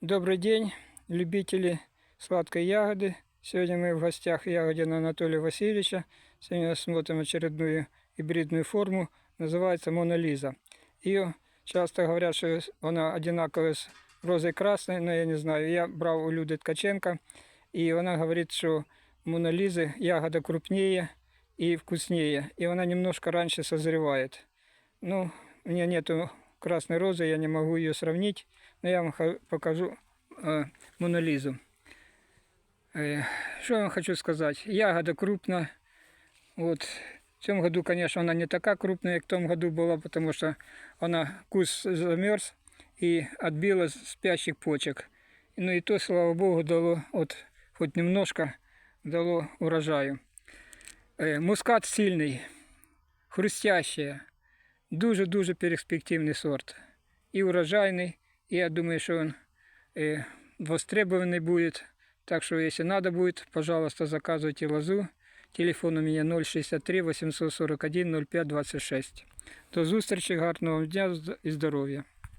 Добрый день, любители сладкой ягоды. Сегодня мы в гостях ягодина Анатолия Васильевича. Сегодня смотрим очередную гибридную форму. Называется Мона Лиза. Ее часто говорят, что она одинаковая с розой красной, но я не знаю. Я брал у Люды Ткаченко, и она говорит, что Мона Лизы ягода крупнее и вкуснее, и она немножко раньше созревает. Ну, у меня нету красной розы, я не могу ее сравнить, но я вам покажу э, Монолизу. Э, что я вам хочу сказать? Ягода крупная. Вот. В этом году, конечно, она не такая крупная, как в том году была, потому что она кус замерз и отбила спящих почек. Ну и то, слава богу, дало от хоть немножко дало урожаю. Е, Мускат сильний, хрустящий, дуже-дуже перспективний сорт. І урожайний, і я думаю, що він е, востребований буде. Так що, якщо треба буде, пожалуйста, заказуйте лозу. Телефон у мене 063 841 05 26. До зустрічі, гарного дня і здоров'я.